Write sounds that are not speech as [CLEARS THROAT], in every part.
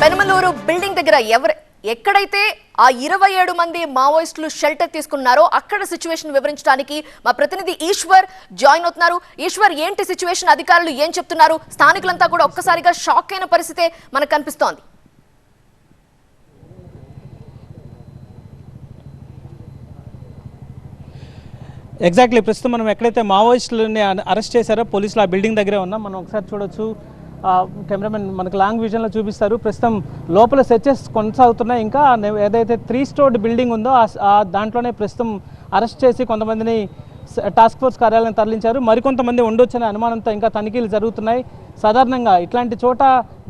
Penamaluru building దగ్గర ఎవరు ఎక్కడైతే ఆ ఇరవై ఏడు మంది మావోయిస్టులు షెల్టర్ తీసుకున్నారో అక్కడ సిచ్యువేషన్ వివరించడానికి మా ప్రతినిధి ఈశ్వర్ జాయిన్ అవుతున్నారు. ఈశ్వర్ ఏంటి సిచ్యువేషన్? అధికారులు ఏం చెప్తున్నారు? స్థానికులంతా కూడా ఒక్కసారిగా షాక్ అయిన పరిస్థితే మనకు కనిపిస్తోంది. ఎగ్జాక్ట్లీ ప్రస్తుతం మనం ఎక్కడైతే మావోయిస్టులని అరెస్ట్ చేశారో పోలీసులు ఆ బిల్డింగ్ దగ్గరే ఉన్నాం. మనం ఒకసారి చూడొచ్చు. కెమెరామెన్ మనకు లాంగ్ విజన్లో చూపిస్తారు. ప్రస్తుతం లోపల సెర్చెస్ కొనసాగుతున్నాయి. ఇంకా ఏదైతే త్రీ స్టోర్డ్ బిల్డింగ్ ఉందో ఆ దాంట్లోనే ప్రస్తుతం అరెస్ట్ చేసి కొంతమందిని టాస్క్ ఫోర్స్ కార్యాలయం తరలించారు. మరికొంతమంది ఉండొచ్చనే అనుమానంతో ఇంకా తనిఖీలు జరుగుతున్నాయి. సాధారణంగా ఇట్లాంటి చోట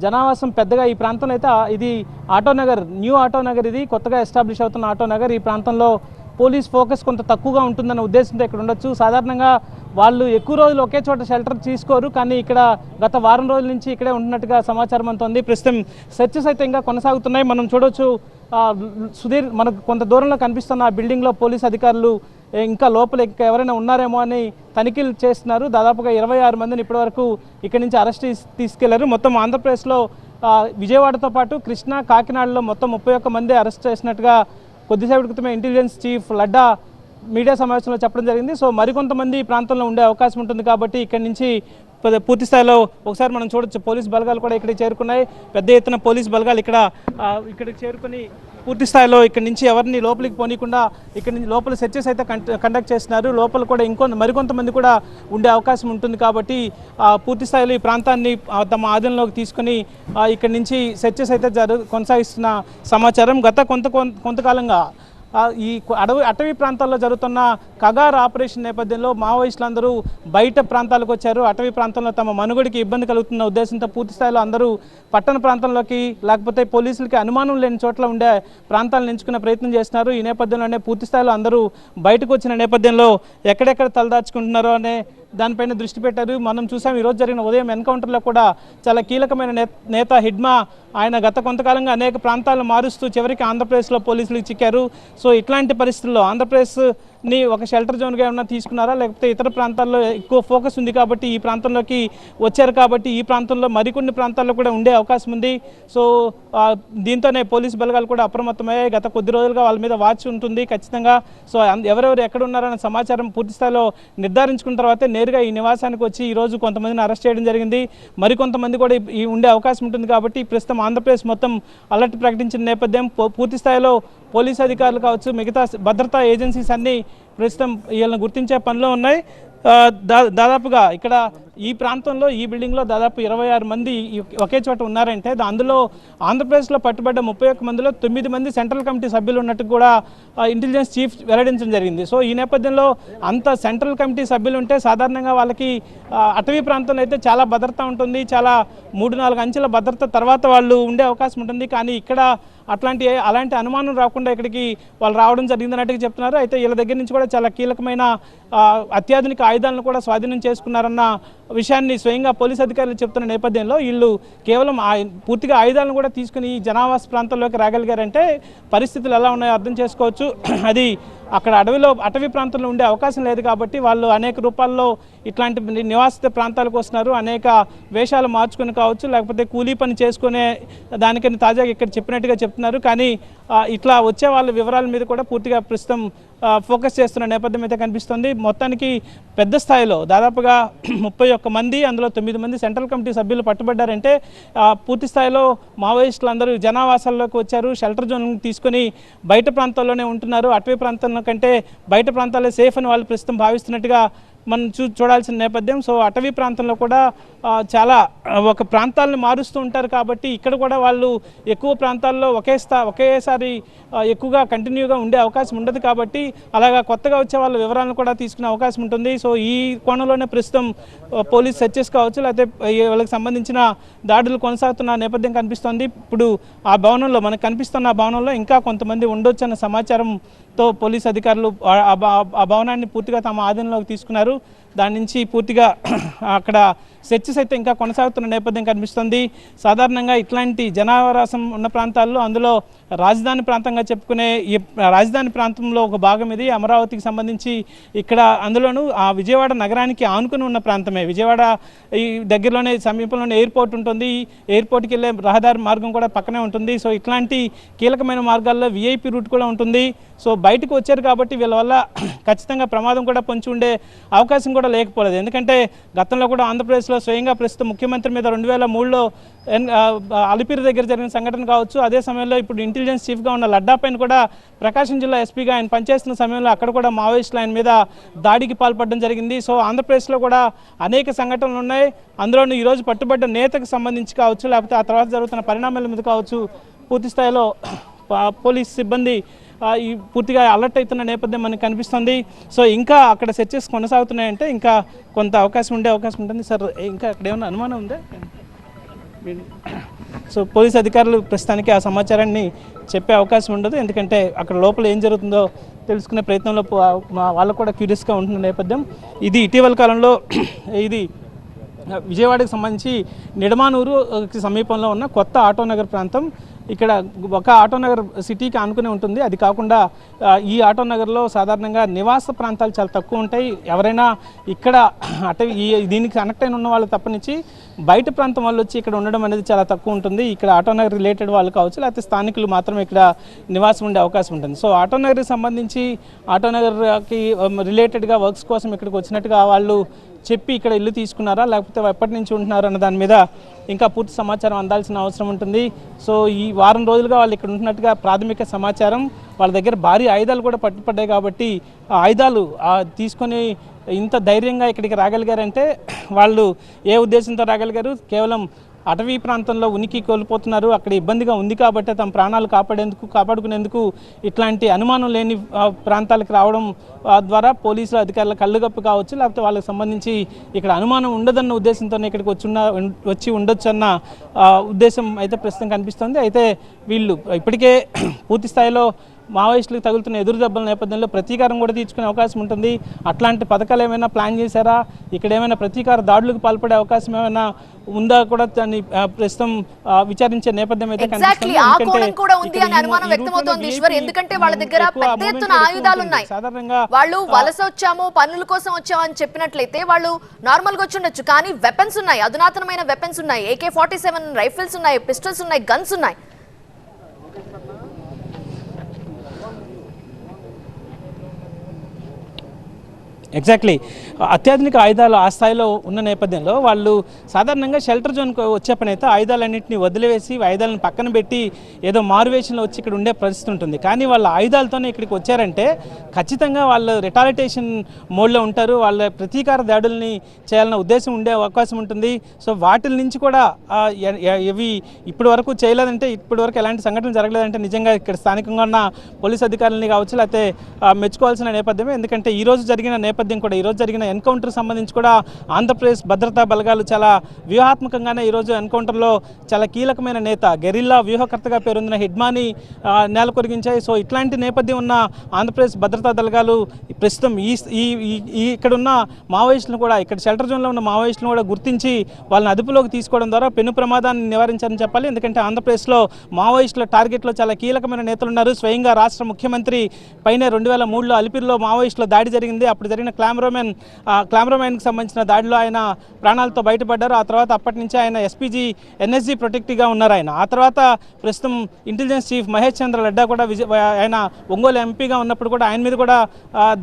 జనావాసం పెద్దగా ఈ ప్రాంతంలో అయితే ఇది ఆటోనగర్ న్యూ ఆటోనగర్ ఇది కొత్తగా ఎస్టాబ్లిష్ అవుతున్న ఆటోనగర్ ఈ ప్రాంతంలో పోలీస్ ఫోకస్ కొంత తక్కువగా ఉంటుందన్న ఉద్దేశంతో ఇక్కడ ఉండొచ్చు. సాధారణంగా వాళ్ళు ఎక్కువ రోజులు ఒకే చోట షెల్టర్ తీసుకోరు కానీ ఇక్కడ గత వారం రోజుల నుంచి ఇక్కడే ఉంటున్నట్టుగా సమాచారం అంత ఉంది. ప్రస్తుతం సెర్చెస్ అయితే ఇంకా కొనసాగుతున్నాయి. మనం చూడొచ్చు సుధీర్ మనకు కొంత దూరంలో కనిపిస్తున్న ఆ బిల్డింగ్లో పోలీస్ అధికారులు ఇంకా లోపల ఇంకా ఎవరైనా ఉన్నారేమో అని తనిఖీలు చేస్తున్నారు. దాదాపుగా ఇరవై ఆరు మందిని ఇప్పటివరకు ఇక్కడి నుంచి అరెస్ట్ తీసుకెళ్ళారు. మొత్తం ఆంధ్రప్రదేశ్లో విజయవాడతో పాటు కృష్ణా కాకినాడలో మొత్తం ముప్పై ఒక్క మంది అరెస్ట్ చేసినట్టుగా కొద్దిసేపటి క్రితమే ఇంటెలిజెన్స్ చీఫ్ లడ్డా మీడియా సమావేశంలో చెప్పడం జరిగింది. సో మరికొంతమంది ఈ ప్రాంతంలో ఉండే అవకాశం ఉంటుంది కాబట్టి ఇక్కడి నుంచి పూర్తి స్థాయిలో ఒకసారి మనం చూడొచ్చు. పోలీస్ బలగాలు కూడా ఇక్కడికి చేరుకున్నాయి. పెద్ద ఎత్తున పోలీస్ బలగాలు ఇక్కడ ఇక్కడికి చేరుకుని పూర్తి స్థాయిలో ఇక్కడ నుంచి ఎవరిని లోపలికి పోనీయకుండా ఇక్కడ నుంచి లోపల సెర్చెస్ అయితే కండక్ట్ చేస్తున్నారు. లోపల కూడా ఇంకొంత మరికొంతమంది కూడా ఉండే అవకాశం ఉంటుంది కాబట్టి పూర్తి స్థాయిలో ఈ ప్రాంతాన్ని తమ ఆధీనంలోకి తీసుకుని ఇక్కడ నుంచి సెర్చెస్ అయితే జరు కొనసాగిస్తున్న సమాచారం గత కొంత కొంత- కొంతకాలంగా ఈ అడవి అటవీ ప్రాంతాల్లో జరుగుతున్న కగార్ ఆపరేషన్ నేపథ్యంలో మావోయిస్టులందరూ బయట ప్రాంతాలకు వచ్చారు. అటవీ ప్రాంతంలో తమ మనుగడికి ఇబ్బంది కలుగుతున్న ఉద్దేశంతో పూర్తి స్థాయిలో అందరూ పట్టణ ప్రాంతంలోకి లేకపోతే పోలీసులకి అనుమానం లేని చోట్ల ఉండే ప్రాంతాలను ఎంచుకునే ప్రయత్నం చేస్తున్నారు. ఈ నేపథ్యంలోనే పూర్తి స్థాయిలో అందరూ బయటకు వచ్చిన నేపథ్యంలో ఎక్కడెక్కడ తలదాచుకుంటున్నారో అనే దానిపైన దృష్టి పెట్టారు. మనం చూసాం ఈరోజు జరిగిన ఉదయం ఎన్కౌంటర్లో కూడా చాలా కీలకమైన నే- నేత హిడ్మా ఆయన గత కొంతకాలంగా అనేక ప్రాంతాలను మారుస్తూ చివరికి ఆంధ్రప్రదేశ్లో పోలీసులు చిక్కారు. సో ఇట్లాంటి పరిస్థితుల్లో ఆంధ్రప్రదేశ్ని ఒక షెల్టర్ జోన్గా ఏమన్నా తీసుకున్నారా? లేకపోతే ఇతర ప్రాంతాల్లో ఎక్కువ ఫోకస్ ఉంది కాబట్టి ఈ ప్రాంతంలోకి వచ్చారు కాబట్టి ఈ ప్రాంతంలో మరికొన్ని ప్రాంతాల్లో కూడా ఉండే అవకాశం ఉంది. సో దీంతోనే పోలీస్ బలగాలు కూడా అప్రమత్తమయ్యాయి. గత కొద్ది రోజులుగా వాళ్ళ మీద వాచ్ ఉంటుంది ఖచ్చితంగా. సో ఎవరెవరు ఎక్కడ ఉన్నారన్న సమాచారం పూర్తి స్థాయిలో నిర్ధారించుకున్న తర్వాతే నేరుగా ఈ నివాసానికి వచ్చి ఈరోజు కొంతమందిని అరెస్ట్ చేయడం జరిగింది. మరికొంతమంది కూడా ఈ- ఉండే అవకాశం ఉంటుంది కాబట్టి ప్రస్తుతం ఆంధ్రప్రదేశ్ మొత్తం అలర్ట్ ప్రకటించిన నేపథ్యం పూ- పూర్తి స్థాయిలో పోలీస్ అధికారులు కావచ్చు మిగతా భద్రతా ఏజెన్సీస్ అన్నీ ప్రస్తుతం వీళ్ళని గుర్తించే పనిలో ఉన్నాయి. దాదాపుగా ఇక్కడ ఈ ప్రాంతంలో ఈ బిల్డింగ్లో దాదాపు ఇరవై ఆరు మంది ఒకే చోట ఉన్నారంటే అందులో ఆంధ్రప్రదేశ్లో పట్టుబడ్డ ముప్పై ఒక్క మందిలో తొమ్మిది మంది సెంట్రల్ కమిటీ సభ్యులు ఉన్నట్టు కూడా ఇంటెలిజెన్స్ చీఫ్ వెల్లడించడం జరిగింది. సో ఈ నేపథ్యంలో అంత సెంట్రల్ కమిటీ సభ్యులు ఉంటే సాధారణంగా వాళ్ళకి అటవీ ప్రాంతంలో అయితే చాలా భద్రత ఉంటుంది చాలా మూడు నాలుగు అంచెల భద్రత తర్వాత వాళ్ళు ఉండే అవకాశం ఉంటుంది. కానీ ఇక్కడ అట్లాంటి అలాంటి అనుమానం రాకుండా ఇక్కడికి వాళ్ళు రావడం జరిగిందన్నట్టుగా చెప్తున్నారు. అయితే వీళ్ళ దగ్గర నుంచి కూడా చాలా కీలకమైన అత్యాధునిక ఆయుధాలను కూడా స్వాధీనం చేసుకున్నారన్న విషయాన్ని స్వయంగా పోలీస్ అధికారులు చెప్తున్న నేపథ్యంలో వీళ్ళు కేవలం పూర్తిగా ఆయుధాలను కూడా తీసుకుని ఈ జనావాస ప్రాంతంలోకి రాగలిగారంటే పరిస్థితులు ఎలా ఉన్నాయో అర్థం చేసుకోవచ్చు. [CLEARS THROAT] అది అక్కడ అడవిలో అటవీ ప్రాంతంలో ఉండే అవకాశం లేదు కాబట్టి వాళ్ళు అనేక రూపాల్లో ఇట్లాంటి నివాసిత ప్రాంతాలకు వస్తున్నారు. అనేక వేషాలు మార్చుకొని కావచ్చు లేకపోతే కూలీ పని చేసుకునే దానికని తాజాగా ఇక్కడ చెప్పినట్టుగా చెప్తున్నారు. కానీ ఇట్లా వచ్చే వాళ్ళ వివరాల మీద కూడా పూర్తిగా ప్రస్తుతం ఫోకస్ చేస్తున్న నేపథ్యం అయితే కనిపిస్తుంది. మొత్తానికి పెద్ద స్థాయిలో దాదాపుగా [CLEARS THROAT] ముప్పై ఒక్క మంది అందులో తొమ్మిది మంది సెంట్రల్ కమిటీ సభ్యులు పట్టుబడ్డారంటే పూర్తి స్థాయిలో మావోయిస్టులు అందరూ జనావాసాల్లోకి వచ్చారు. షెల్టర్ జోన్ తీసుకొని బయట ప్రాంతాల్లోనే ఉంటున్నారు. అటవీ ప్రాంతంలో కంటే బయట ప్రాంతాలే సేఫ్ అని వాళ్ళు ప్రస్తుతం భావిస్తున్నట్టుగా మనం చూ చూడాల్సిన నేపథ్యం. సో అటవీ ప్రాంతంలో కూడా చాలా ఒక ప్రాంతాలను మారుస్తూ ఉంటారు కాబట్టి ఇక్కడ కూడా వాళ్ళు ఎక్కువ ప్రాంతాల్లో ఒకే స్థా ఒకేసారి ఎక్కువగా కంటిన్యూగా ఉండే అవకాశం ఉండదు కాబట్టి అలాగా కొత్తగా వచ్చే వాళ్ళ వివరాలను కూడా తీసుకునే అవకాశం ఉంటుంది. సో ఈ కోణంలోనే ప్రస్తుతం పోలీస్ సెర్చెస్ కావచ్చు లేకపోతే వాళ్ళకి సంబంధించిన దాడులు కొనసాగుతున్న నేపథ్యం కనిపిస్తోంది. ఇప్పుడు ఆ భవనంలో మనకు కనిపిస్తున్న భవనంలో ఇంకా కొంతమంది ఉండొచ్చు అన్న సమాచారం తో పోలీస్ అధికారులు ఆ భవనాన్ని పూర్తిగా తమ ఆధీనంలోకి తీసుకున్నారు. దాని నుంచి పూర్తిగా [CLEARS THROAT] అక్కడ చర్చస్ అయితే ఇంకా కొనసాగుతున్న నేపథ్యం కనిపిస్తుంది. సాధారణంగా ఇట్లాంటి జనావాసం ఉన్న ప్రాంతాల్లో అందులో రాజధాని ప్రాంతంగా చెప్పుకునే ఈ రాజధాని ప్రాంతంలో ఒక భాగం ఇది. అమరావతికి సంబంధించి ఇక్కడ అందులోనూ ఆ విజయవాడ నగరానికి ఆనుకుని ఉన్న ప్రాంతమే. విజయవాడ ఈ దగ్గరలోనే సమీపంలోనే ఎయిర్పోర్ట్ ఉంటుంది. ఎయిర్పోర్ట్కి వెళ్ళే రహదారి మార్గం కూడా పక్కనే ఉంటుంది. సో ఇట్లాంటి కీలకమైన మార్గాల్లో విఐపి రూట్ కూడా ఉంటుంది. సో బయటకు వచ్చారు కాబట్టి వీళ్ళ వల్ల [CLEARS THROAT] ఖచ్చితంగా ప్రమాదం కూడా పొంచి ఉండే అవకాశం కూడా లేకపోలేదు. ఎందుకంటే గతంలో కూడా ఆంధ్రప్రదేశ్లో స్వయంగా ప్రస్తుతం ముఖ్యమంత్రి మీద రెండు వేల మూడులో అలిపిరి దగ్గర జరిగిన సంఘటన కావచ్చు అదే సమయంలో ఇప్పుడు ఇంటెలిజెన్స్ చీఫ్గా ఉన్న లడ్డా పైన కూడా ప్రకాశం జిల్లా ఎస్పీగా ఆయన పనిచేస్తున్న సమయంలో అక్కడ కూడా మావోయిస్టులు ఆయన మీద దాడికి పాల్పడడం జరిగింది. సో ఆంధ్రప్రదేశ్లో కూడా అనేక సంఘటనలు ఉన్నాయి. అందులోనూ ఈరోజు పట్టుబడ్డ నేతకు సంబంధించి కావచ్చు లేకపోతే ఆ తర్వాత జరుగుతున్న పరిణామాల మీద కావచ్చు పూర్తి స్థాయిలో పోలీస్ సిబ్బంది ఈ పూర్తిగా అలర్ట్ అవుతున్న నేపథ్యం మనకు కనిపిస్తుంది. సో ఇంకా అక్కడ సెర్చెస్ కొనసాగుతున్నాయంటే ఇంకా కొంత అవకాశం ఉండే అవకాశం ఉంటుంది. సార్ ఇంకా అక్కడ ఏమైనా అనుమానం ఉందా? సో పోలీస్ అధికారులు ప్రస్తుతానికి ఆ సమాచారాన్ని చెప్పే అవకాశం ఉండదు. ఎందుకంటే అక్కడ లోపల ఏం జరుగుతుందో తెలుసుకునే ప్రయత్నంలో వాళ్ళకు కూడా క్యూరియస్గా ఉంటున్న నేపథ్యం. ఇది ఇటీవల కాలంలో [CLEARS THROAT] ఇది విజయవాడకి సంబంధించి నిడమానూరుకి సమీపంలో ఉన్న కొత్త ఆటోనగర్ ప్రాంతం. ఇక్కడ ఒక ఆటోనగర్ సిటీకి ఆనుకునే ఉంటుంది. అది కాకుండా ఈ ఆటోనగర్లో సాధారణంగా నివాస ప్రాంతాలు చాలా తక్కువ ఉంటాయి. ఎవరైనా ఇక్కడ [CLEARS THROAT] అటవీ ఈ దీనికి కనెక్ట్ అయిన ఉన్న వాళ్ళు తప్పనిచ్చి బయట ప్రాంతం వాళ్ళు వచ్చి ఇక్కడ ఉండడం అనేది చాలా తక్కువ ఉంటుంది. ఇక్కడ ఆటోనగర్ రిలేటెడ్ వాళ్ళు కావచ్చు లేకపోతే స్థానికులు మాత్రమే ఇక్కడ నివాసం ఉండే అవకాశం ఉంటుంది. సో ఆటోనగర్కి సంబంధించి ఆటోనగర్కి రిలేటెడ్గా వర్క్స్ కోసం ఇక్కడికి వచ్చినట్టుగా వాళ్ళు చెప్పి ఇక్కడ ఇల్లు తీసుకున్నారా లేకపోతే ఎప్పటి నుంచి ఉంటున్నారు అన్న దాని మీద ఇంకా పూర్తి సమాచారం అందాల్సిన అవసరం ఉంటుంది. సో ఈ వారం రోజులుగా వాళ్ళు ఇక్కడ ఉంటున్నట్టుగా ప్రాథమిక సమాచారం వాళ్ళ దగ్గర భారీ ఆయుధాలు కూడా పట్టుపడ్డాయి కాబట్టి ఆ ఆయుధాలు తీసుకొని ఇంత ధైర్యంగా ఇక్కడికి రాగలిగారంటే వాళ్ళు ఏ ఉద్దేశంతో రాగలిగారు? కేవలం అటవీ ప్రాంతంలో ఉనికి కోల్పోతున్నారు. అక్కడ ఇబ్బందిగా ఉంది కాబట్టి తమ ప్రాణాలు కాపాడేందుకు కాపాడుకునేందుకు ఇట్లాంటి అనుమానం లేని ప్రాంతాలకు రావడం ద్వారా పోలీసులు అధికారుల కళ్ళుగప్పు కావచ్చు లేకపోతే వాళ్ళకి సంబంధించి ఇక్కడ అనుమానం ఉండదన్న ఉద్దేశంతోనే ఇక్కడికి వచ్చున్న వచ్చి ఉండొచ్చు అన్న ఉద్దేశం అయితే ప్రస్తుతం కనిపిస్తుంది. అయితే వీళ్ళు ఇప్పటికే పూర్తి స్థాయిలో మావోయిస్టులకు తగులుతున్న ఎదురు దెబ్బల నేపథ్యంలో ప్రతీకారం కూడా తీర్చుకునే అవకాశం ఉంటుంది. అట్లాంటి పథకాలు ఏమైనా ప్లాన్ చేశారా? ఇక్కడ ఏమైనా ప్రతీకార దాడులకు పాల్పడే అవకాశం ఏమైనా ఉందా కూడా దాన్ని ప్రస్తుతం విచారించే నేపథ్యం అయితే సాధారణంగా వాళ్ళు వలస వచ్చాము పనుల కోసం వచ్చాము అని చెప్పినట్లయితే వాళ్ళు నార్మల్గా వచ్చి కానీ వెపన్స్ ఉన్నాయి. అధునాతనమైన వెపన్స్ ఉన్నాయి. ఏకే ఫార్టీ సెవెన్ రైఫిల్స్ ఉన్నాయి పిస్టల్స్ ఉన్నాయి గన్స్ ఉన్నాయి. ఎగ్జాక్ట్లీ అత్యాధునిక ఆయుధాలు ఆ స్థాయిలో ఉన్న నేపథ్యంలో వాళ్ళు సాధారణంగా షెల్టర్ జోన్కి వచ్చే పని అయితే ఆయుధాలన్నింటినీ వదిలివేసి ఆయుధాలను పక్కన పెట్టి ఏదో మారువేషన్లో వచ్చి ఇక్కడ ఉండే పరిస్థితి ఉంటుంది. కానీ వాళ్ళ ఆయుధాలతోనే ఇక్కడికి వచ్చారంటే ఖచ్చితంగా వాళ్ళు రిటాలిటేషన్ మోడ్లో ఉంటారు. వాళ్ళ ప్రతీకార దాడుల్ని చేయాలన్న ఉద్దేశం ఉండే అవకాశం ఉంటుంది. సో వాటి నుంచి కూడా ఇవి ఇప్పటి వరకు చేయలేదంటే ఇప్పటి వరకు ఎలాంటి సంఘటన జరగలేదంటే నిజంగా ఇక్కడ స్థానికంగా ఉన్న పోలీస్ అధికారులని కావచ్చు లేకపోతే మెచ్చుకోవాల్సిన నేపథ్యమే. ఎందుకంటే ఈరోజు జరిగిన నేపథ్యం కూడా ఈరోజు జరిగిన ఎన్కౌంటర్ సంబంధించి కూడా ఆంధ్రప్రదేశ్ భద్రతా బలగాలు చాలా వ్యూహాత్మకంగానే ఈరోజు ఎన్కౌంటర్లో చాలా కీలకమైన నేత గెరిల్లా వ్యూహకర్తగా పేరొందిన హిడ్మాని నేల నేలకొరిగించాయి. సో ఇట్లాంటి నేపథ్యం ఉన్న ఆంధ్రప్రదేశ్ భద్రతా దళాలు ప్రస్తుతం ఈ ఈ ఇక్కడున్న ఇక్కడ ఉన్న మావోయిస్టులను కూడా ఇక్కడ షెల్టర్ జోన్లో ఉన్న మావోయిస్టులను కూడా గుర్తించి వాళ్ళని అదుపులోకి తీసుకోవడం ద్వారా పెను ప్రమాదాన్ని నివారించారని చెప్పాలి. ఎందుకంటే ఆంధ్రప్రదేశ్లో మావోయిస్టుల టార్గెట్లో చాలా కీలకమైన నేతలు ఉన్నారు. స్వయంగా రాష్ట్ర ముఖ్యమంత్రి పైన రెండు వేల మూడులో అలిపిరిలో మావోయిస్టుల దాడి జరిగింది. అప్పుడు జరిగిన క్లామరోమెన్ క్లామరోమెన్కి సంబంధించిన దాడిలో ఆయన ప్రాణాలతో బయటపడ్డారు. ఆ తర్వాత అప్పటి నుంచి ఆయన ఎస్పీజీ ఎన్ఎస్జీ ప్రొటెక్టివ్గా ఉన్నారు ఆయన. ఆ తర్వాత ప్రస్తుతం ఇంటెలిజెన్స్ చీఫ్ మహేష్ చంద్ర లడ్డా కూడా విజయ ఆయన ఒంగోలు ఎంపీగా ఉన్నప్పుడు కూడా ఆయన మీద కూడా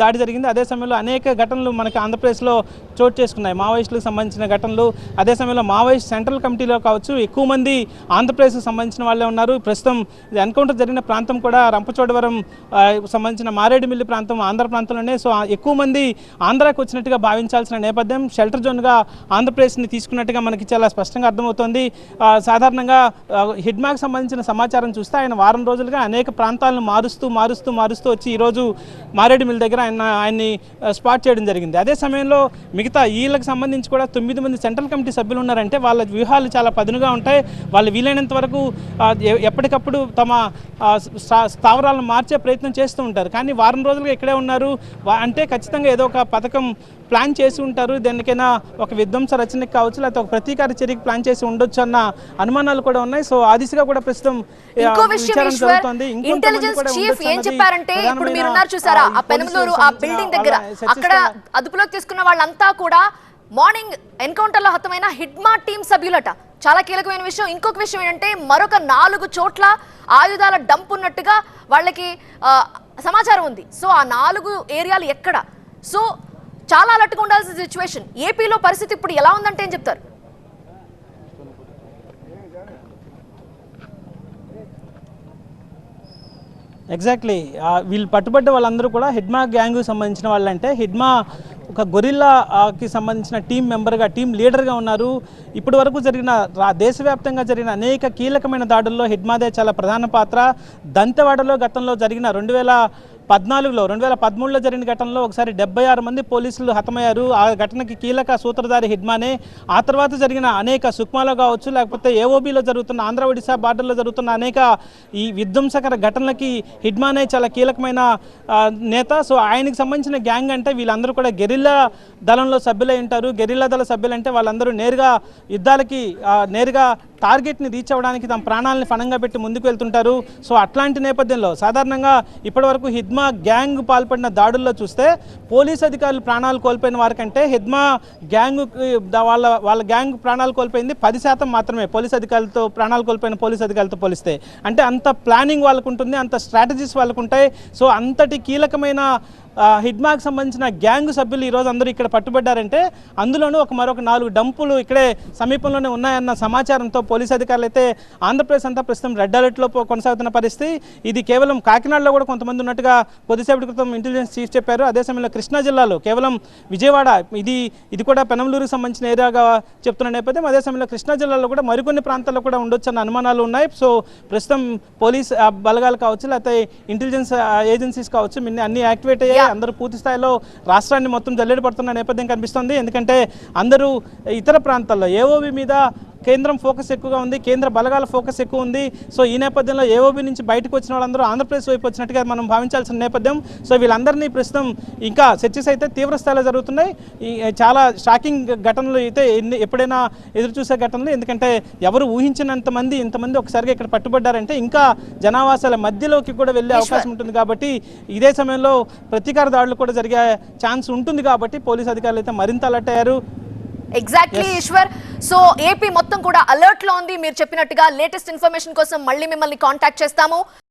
దాడి జరిగింది. అదే సమయంలో అనేక ఘటనలు మనకి ఆంధ్రప్రదేశ్లో చోటు చేసుకున్నాయి. మావోయిస్టులకు సంబంధించిన ఘటనలు అదే సమయంలో మావోయిస్ట్ సెంట్రల్ కమిటీలో కావచ్చు ఎక్కువ మంది ఆంధ్రప్రదేశ్కి సంబంధించిన వాళ్ళే ఉన్నారు. ప్రస్తుతం ఎన్కౌంటర్ జరిగిన ప్రాంతం కూడా రంపచోడవరం సంబంధించిన మారేడుమిల్లి ప్రాంతం ఆంధ్ర ప్రాంతంలోనే. సో ఎక్కువ మంది ఆంధ్రాకి వచ్చినట్టుగా భావించాల్సిన నేపథ్యం షెల్టర్ జోన్గా ఆంధ్రప్రదేశ్ని తీసుకున్నట్టుగా మనకి చాలా స్పష్టంగా అర్థమవుతోంది. సాధారణంగా ఆ, హిడ్మాకి సంబంధించిన సమాచారం చూస్తే ఆయన వారం రోజులుగా అనేక ప్రాంతాలను మారుస్తూ మారుస్తూ మారుస్తూ వచ్చి ఈరోజు మారేడుమిల్లి దగ్గర ఆయన ఆయన్ని స్పాట్ చేయడం జరిగింది. అదే సమయంలో మిగతా వీళ్ళకి సంబంధించి కూడా తొమ్మిది మంది సెంట్రల్ కమిటీ సభ్యులు ఉన్నారంటే వాళ్ళ వ్యూహాలు చాలా పదునుగా ఉంటాయి. వాళ్ళు వీలైనంత వరకు ఎప్పటికప్పుడు తమ స్థావరాలను మార్చే ప్రయత్నం చేస్తూ ఉంటారు. కానీ వారం రోజులుగా ఇక్కడే ఉన్నారు. అంటే ఖచ్చితంగా ఏదో ఒక పథకం ప్లాన్ చేసి ఉంటారు. దేనికైనా ఒక విధ్వంస రచనకి కావచ్చు లేకపోతే ఒక ప్రతీకార చర్యకి ప్లాన్ చేసి ఉండొచ్చు అన్న అనుమానాలు కూడా ఉన్నాయి. సో ఆ దిశగా కూడా ప్రస్తుతం ఇంటెలిజెన్స్ చీఫ్ ఏం చెప్పారంటే ఇప్పుడు మీరున్నారు చూసారా ఆ, ఆ పెనుమలూరు బిల్డింగ్ దగ్గర. అక్కడ అదుపులోకి తీసుకున్న వాళ్ళంతా కూడా మార్నింగ్ ఎన్కౌంటర్లో హతమైన హిడ్మా టీం సభ్యులట. చాలా కీలకమైన విషయం. ఇంకొక విషయం ఏంటంటే మరొక నాలుగు చోట్ల ఆయుధాల డంప్ ఉన్నట్టుగా వాళ్ళకి సమాచారం ఉంది. సో ఆ నాలుగు ఏరియాలు ఎక్కడ? సో చాలా అలర్ట్గా ఉండాల్సిన సిచ్యువేషన్ ఏపీలో పరిస్థితి ఇప్పుడు ఎలా ఉందంటే ఏం చెప్తారు? ఎగ్జాక్ట్లీ వీళ్ళు పట్టుబడ్డ వాళ్ళందరూ కూడా హిడ్మా గ్యాంగ్ సంబంధించిన వాళ్ళంటే హిడ్మా ఒక గొరిల్లాకి సంబంధించిన టీం మెంబర్గా టీం లీడర్గా ఉన్నారు. ఇప్పటి వరకు జరిగిన దేశవ్యాప్తంగా జరిగిన అనేక కీలకమైన దాడుల్లో హిడ్మాదే చాలా ప్రధాన పాత్ర. దంతెవాడలో గతంలో జరిగిన రెండు వేల పద్నాలుగులో రెండు వేల పదమూడులో జరిగిన ఘటనలో ఒకసారి డెబ్బై ఆరు మంది పోలీసులు హతమయ్యారు. ఆ ఘటనకి కీలక సూత్రధారి హిడ్మానే. ఆ తర్వాత జరిగిన అనేక సుక్మాలో కావచ్చు లేకపోతే ఏఓబీలో జరుగుతున్న ఆంధ్ర ఒడిశా బార్డర్లో జరుగుతున్న అనేక ఈ విధ్వంసకర ఘటనలకి హిడ్మానే చాలా కీలకమైన నేత. సో ఆయనకి సంబంధించిన గ్యాంగ్ అంటే వీళ్ళందరూ కూడా గెరిల్లా దళంలో సభ్యులై ఉంటారు. గెరిల్లా దళ సభ్యులు అంటే వాళ్ళందరూ నేరుగా యుద్ధాలకి నేరుగా టార్గెట్ని రీచ్ అవ్వడానికి తమ ప్రాణాలని ఫణంగా పెట్టి ముందుకు వెళ్తుంటారు. సో అట్లాంటి నేపథ్యంలో సాధారణంగా ఇప్పటివరకు హిద్మా గ్యాంగ్ పాల్పడిన దాడుల్లో చూస్తే పోలీస్ అధికారులు ప్రాణాలు కోల్పోయిన వారికంటే హిద్మా గ్యాంగ్ వాళ్ళ వాళ్ళ గ్యాంగ్ ప్రాణాలు కోల్పోయింది పది శాతం మాత్రమే పోలీస్ అధికారులతో ప్రాణాలు కోల్పోయిన పోలీస్ అధికారులతో పోలిస్తే. అంటే అంత ప్లానింగ్ వాళ్ళకు ఉంటుంది అంత స్ట్రాటజీస్ వాళ్ళకు ఉంటాయి సో అంతటి కీలకమైన హిడ్మాకి సంబంధించిన గ్యాంగ్ సభ్యులు ఈరోజు అందరూ ఇక్కడ పట్టుబడ్డారంటే అందులోనూ ఒక మరొక నాలుగు డంపులు ఇక్కడే సమీపంలోనే ఉన్నాయన్న సమాచారంతో పోలీస్ అధికారులు అయితే ఆంధ్రప్రదేశ్ అంతా ప్రస్తుతం రెడ్ అలర్ట్లో కొనసాగుతున్న పరిస్థితి. ఇది కేవలం కాకినాడలో కూడా కొంతమంది ఉన్నట్టుగా కొద్దిసేపటి క్రితం ఇంటెలిజెన్స్ చీఫ్ చెప్పారు. అదే సమయంలో కృష్ణా జిల్లాలో కేవలం విజయవాడ ఇది ఇది కూడా పెనంలూరుకు సంబంధించిన ఏరియాగా చెప్తున్న నేపథ్యం. అదే సమయంలో కృష్ణా జిల్లాలో కూడా మరికొన్ని ప్రాంతాల్లో కూడా ఉండొచ్చు అన్న అనుమానాలు ఉన్నాయి. సో ప్రస్తుతం పోలీస్ బలగాలు కావచ్చు లేకపోతే ఇంటెలిజెన్స్ ఏజెన్సీస్ కావచ్చు అన్ని యాక్టివేట్ అయ్యాయి. అందరూ పూర్తి స్థాయిలో రాష్ట్రాన్ని మొత్తం జల్లెడ పడుతున్న నేపథ్యం కనిపిస్తుంది. ఎందుకంటే అందరూ ఇతర ప్రాంతాల్లో ఏఓవి మీద కేంద్రం ఫోకస్ ఎక్కువగా ఉంది కేంద్ర బలగాల ఫోకస్ ఎక్కువ ఉంది. సో ఈ నేపథ్యంలో ఏఓబి నుంచి బయటకు వచ్చిన వాళ్ళందరూ ఆంధ్రప్రదేశ్ వైపు వచ్చినట్టుగా మనం భావించాల్సిన నేపథ్యం. సో వీళ్ళందరినీ ప్రస్తుతం ఇంకా చర్చస్ అయితే తీవ్ర స్థాయిలో జరుగుతున్నాయి. ఈ చాలా షాకింగ్ ఘటనలు అయితే ఎన్ని ఎప్పుడైనా ఎదురు చూసే ఘటనలు. ఎందుకంటే ఎవరు ఊహించినంత మంది ఇంతమంది ఒకసారిగా ఇక్కడ పట్టుబడ్డారంటే ఇంకా జనావాసాల మధ్యలోకి కూడా వెళ్ళే అవకాశం ఉంటుంది కాబట్టి ఇదే సమయంలో ప్రతీకార దాడులు కూడా జరిగే ఛాన్స్ ఉంటుంది కాబట్టి పోలీస్ అధికారులు అయితే మరింత అలర్ట్ అయ్యారు. ఎగ్జాక్ట్లీ ఈశ్వర్ సో ఏపీ మొత్తం కూడా అలర్ట్లో ఉంది. మీరు చెప్పినట్టుగా లేటెస్ట్ ఇన్ఫర్మేషన్ కోసం మళ్ళీ మిమ్మల్ని కాంటాక్ట్ చేస్తాము.